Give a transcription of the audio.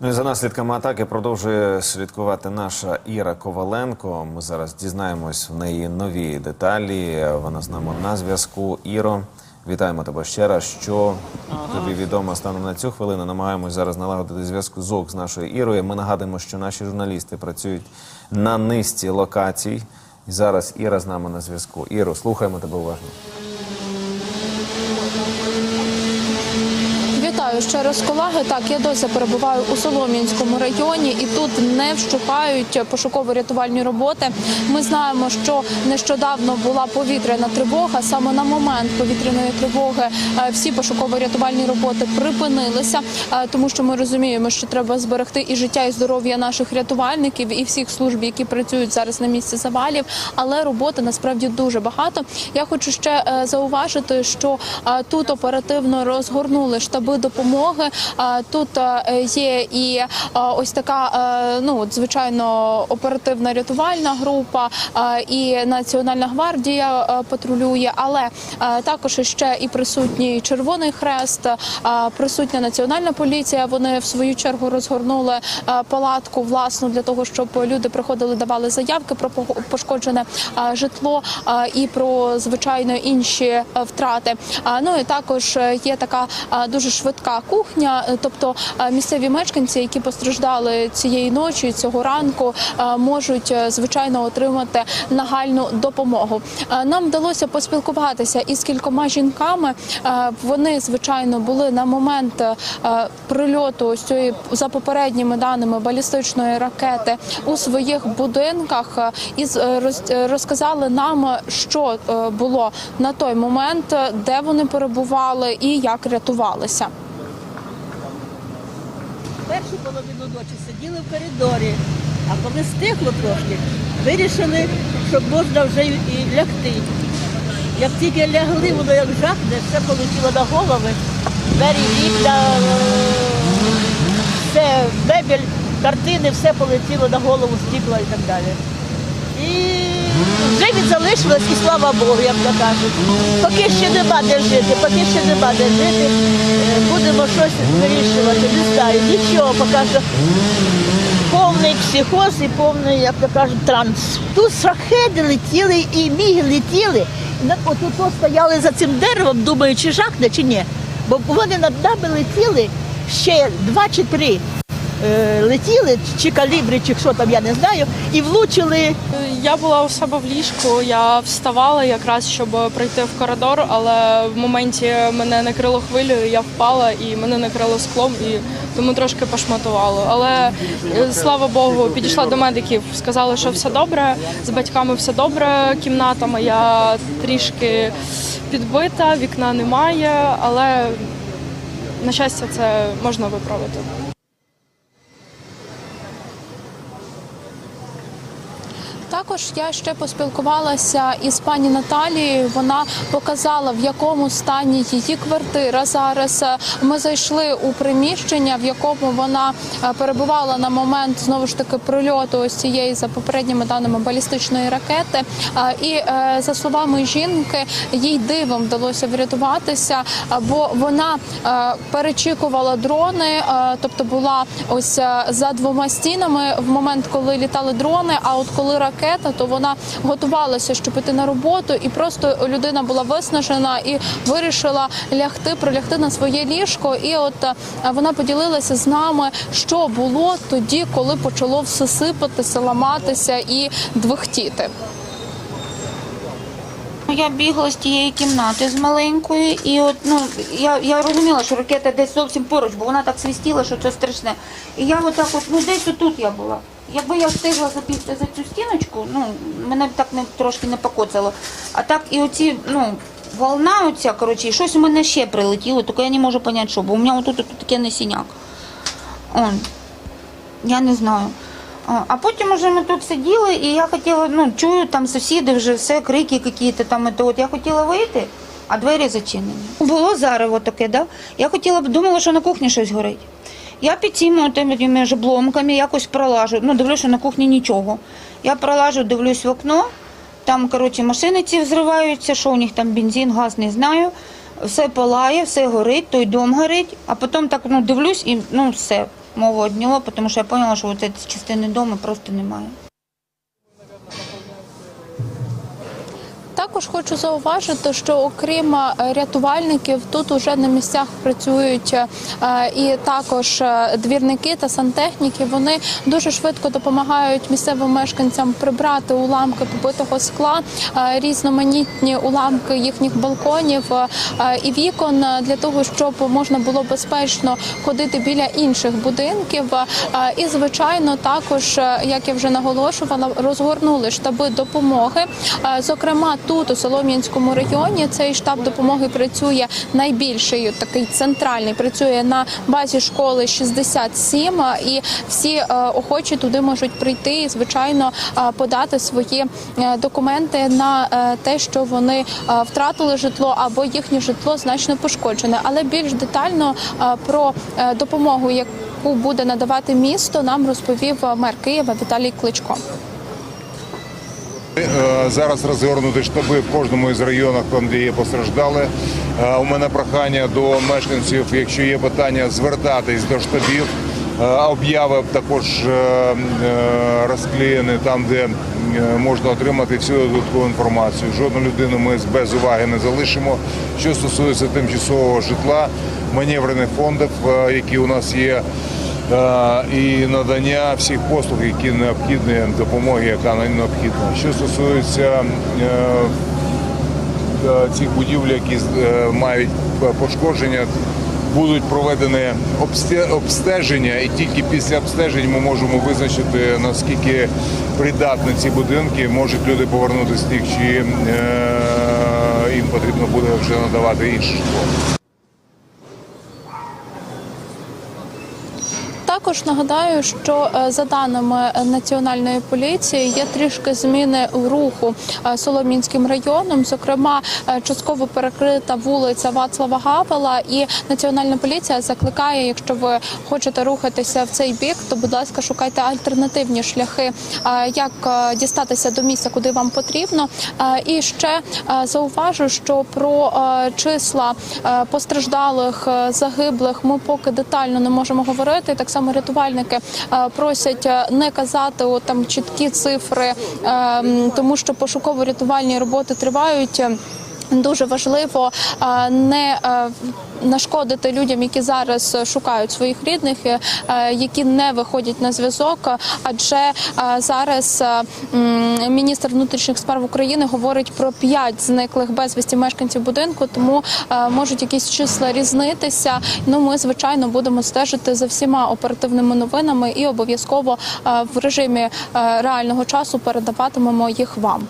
Ну і за наслідками атаки продовжує слідкувати наша Іра Коваленко. Ми зараз дізнаємось в неї нові деталі. Вона з нами на зв'язку. Іро, вітаємо тебе ще раз. Що тобі відомо станом на цю хвилину? Намагаємось зараз налагодити зв'язок з нашою Ірою. Ми нагадуємо, що наші журналісти працюють на низці локацій. І зараз Іра з нами на зв'язку. Іро, слухаємо тебе уважно. Ще раз, колеги. Так, я досі перебуваю у Солом'янському районі, і тут не вщухають пошуково-рятувальні роботи. Ми знаємо, що нещодавно була повітряна тривога. Саме на момент повітряної тривоги е, всі пошуково-рятувальні роботи припинилися, е, тому що ми розуміємо, що треба зберегти і життя, і здоров'я наших рятувальників і всіх служб, які працюють зараз на місці завалів. Але роботи насправді дуже багато. Я хочу ще е, зауважити, що тут оперативно розгорнули штаби допомоги. Е, Тут е, є і е, ось така, е, ну звичайно, оперативна рятувальна група і Національна гвардія патрулює, але також ще і присутній Червоний Хрест, присутня національна поліція. Вони в свою чергу розгорнули палатку власну для того, щоб люди приходили, давали заявки про пошкоджене житло і про звичайно інші втрати. Ну і також є така дуже швидка кухня, е, тобто е, місцеві мешканці, які постраждали цієї ночі, цього ранку, е, можуть звичайно отримати нагальну допомогу. Нам вдалося поспілкуватися із кількома жінками. Вони звичайно були на момент прильоту ось цієї за попередніми даними балістичної ракети у своїх будинках і з- роз- розказали нам, що було на той момент, де вони перебували і як рятувалися. Половину ночі сиділи в коридорі, а коли стихло трошки, вирішили, що можна вже і лягти. Як тільки лягли, воно як жахне, все полетіло на голови, двері, вікна, все, мебель, картини, все полетіло на голову, стекла і так далі. І вже від залишилось, і слава Богу, як то кажуть. Поки ще нема де жити, поки ще нема де жити, е, будемо щось вирішувати. Не знаю, нічого, поки що повний психоз і повний, як то кажуть, транс. Тут шахеди летіли і міги летіли. Тут стояли за цим деревом, думаю, чи жахне, чи ні. Бо вони над нами летіли ще два чи три. Е, Летіли, чи калібри, чи що там, я не знаю, і влучили Я була у себе в ліжку, я вставала якраз, щоб пройти в коридор, але в моменті мене накрило хвилею, я впала і мене накрило склом, і тому трошки пошматувало. Але е, слава Богу, підійшла до медиків, сказали, що все добре, з батьками все добре, кімната моя трішки підбита, вікна немає, але на щастя, це можна виправити. Також я ще поспілкувалася із пані Наталією. Вона показала, в якому стані її квартира зараз. Ми зайшли у приміщення, в якому вона е, перебувала на момент знову ж таки прильоту ось цієї за попередніми даними балістичної ракети. І е, за словами жінки, їй дивом вдалося врятуватися, бо вона е, перечікувала дрони, тобто була ось за двома стінами в момент, коли літали дрони. А от коли ракета, то вона готувалася, щоб піти на роботу, і просто людина була виснажена і вирішила лягти, прилягти на своє ліжко. І от е, вона поділилася з нами, що було тоді, коли почало все сипатися, ламатися і двихтіти. Ну, Я бігла з тієї кімнати з маленької, і от ну я, я розуміла, що ракета десь зовсім поруч, бо вона так свистіла, що це страшне. І я отак, от ну десь отут я була. Якби я встигла забігти за цю стіночку, ну мене б так не трошки не покоцало. А так і оці, ну. Волна оця, коротше, і щось у мене ще прилетіло, тільки я не можу зрозуміти, що, бо у мене отут, тут таке синяк. Он. Я не знаю. А потім вже ми тут сиділи, і я хотіла, ну, чую, там сусіди вже все, крики якісь там. то От я хотіла вийти, а двері зачинені. Було зарево таке, да? Я хотіла б, думала, що на кухні щось горить. Я під цими тими обломками якось пролажу. Ну, дивлюся, на кухні нічого. Я пролажу, дивлюсь в окно, там, коротше, машини ці взриваються, що у них там бензин, газ, не знаю. Все палає, все горить, той дом горить, а потім так ну, дивлюсь і ну все. мову одняло, тому що я поняла, що цієї частини дому просто немає. Також хочу зауважити, що окрім е, рятувальників, тут уже на місцях працюють е, і також е, двірники та сантехніки. Вони дуже швидко допомагають місцевим мешканцям прибрати уламки побитого скла, різноманітні уламки їхніх балконів і вікон для того, щоб можна було безпечно ходити біля інших будинків. І звичайно, також, як я вже наголошувала, розгорнули штаби допомоги. Зокрема, тут у Солом'янському районі цей штаб допомоги працює найбільший, такий центральний. Працює на базі школи 67, е, і всі е, охочі туди можуть прийти і звичайно е, подати свої е, документи на те, що вони втратили житло або їхнє житло значно пошкоджене. Але більш детально про допомогу, яку буде надавати місто, нам розповів мер Києва Віталій Кличко. Зараз розгорнуті штаби в кожному із районів, там де є постраждали. Е, У мене прохання до мешканців, якщо є питання, звертатись до штабів. Е, Обяви також е, розклеєні там, де можна отримати всю додаткову інформацію. Жодну людину ми без уваги не залишимо. Що стосується тимчасового житла, маневрених фондів, які у нас є. Е, і надання всіх послуг, які необхідні, допомоги, яка необхідна. Що стосується е, е, цих будівель, які мають пошкодження, будуть проведені обсте- обстеження, і тільки після обстежень ми можемо визначити наскільки придатні ці будинки, можуть люди повернутися з чи їм потрібно буде вже надавати інше житло. Також нагадаю, що е, за даними національної поліції є трішки зміни в руху е, Солом'янським районом. Зокрема, е, частково перекрита вулиця Вацлава Гавела, і національна поліція закликає, якщо ви хочете рухатися в цей бік, то будь ласка, шукайте альтернативні шляхи, як дістатися до місця, куди вам потрібно. І ще зауважу, що про числа постраждалих загиблих ми поки детально не можемо говорити. Так само рятувальники е, просять е, не казати о, там чіткі цифри, е, тому що пошуково-рятувальні роботи тривають. Дуже важливо е, не е, нашкодити людям, які зараз шукають своїх рідних, е, які не виходять на зв'язок. Адже зараз міністр внутрішніх справ України говорить про п'ять зниклих безвісті мешканців будинку, тому можуть якісь числа різнитися. Ну ми звичайно будемо стежити за всіма оперативними новинами і обов'язково в режимі реального часу передаватимемо їх вам.